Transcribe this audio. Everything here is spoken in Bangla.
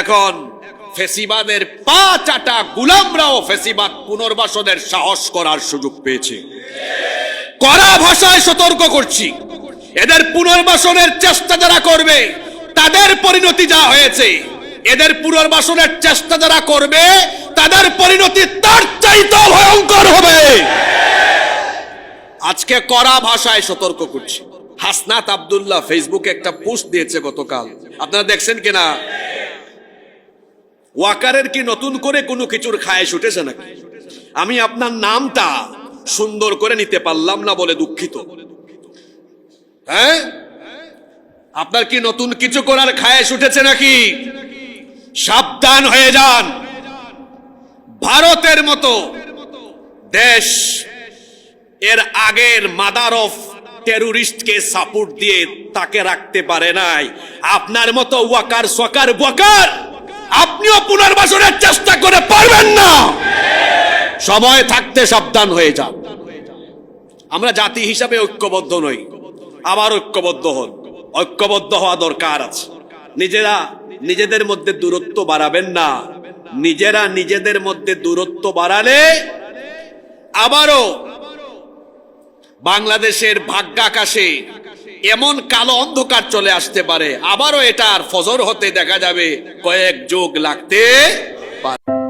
এখন ফেসিবাদের পা চাটা গুলামরাও ফেসিবাদ পুনর্বাসনের সাহস করার সুযোগ পেয়েছে। কড়া ভাষায় সতর্ক করছি। এদের পুনর্বাসনের চেষ্টা যারা করবে, তাদের পরিণতি যা হয়েছে, এদের পুনর্বাসনের চেষ্টা যারা করবে, তাদের পরিণতি তার চাইতে ভয়ঙ্কর হবে। আজকে কড়া ভাষায় সতর্ক করছি। হাসনাত আবদুল্লাহ ফেসবুকে একটা পোস্ট দিয়েছে গতকাল। আপনারা দেখছেন কিনা? ওয়াকারের কি নতুন করে কোনো কিছুর খায়েশ উঠেছে নাকি? আমি আপনার নামটা সুন্দর করে নিতে পারলাম না বলে দুঃখিত। হ্যাঁ? আপনার কি নতুন কিছু করার খায়েশ উঠেছে নাকি? সাবধান হয়ে যান। ভারতের মতো দেশ এর আগের মাদার অফ টেরোরিস্টকে সাপোর্ট দিয়ে তাকে রাখতে পারে নাই। আপনার মতো ওয়াকার সকার ওয়াকার আপনিও পুনর্বাসনের চেষ্টা করে পারবেন না। সময় থাকতে সাবধান হয়ে যান আমরা জাতি হিসাবে ঐক্যবদ্ধ নই, আবার ঐক্যবদ্ধ হন। ঐক্যবদ্ধ হওয়া দরকার আছে। নিজেরা নিজেদের মধ্যে দূরত্ব বাড়াবেন না। নিজেরা নিজেদের মধ্যে দূরত্ব বাড়ালে আবারও বাংলাদেশের ভাগ্যাকাশে এমন কালো অন্ধকার চলে আসতে পারে। আবারও এটার ফজর হতে দেখা যাবে। কয়েক যুগ লাগতে পারে।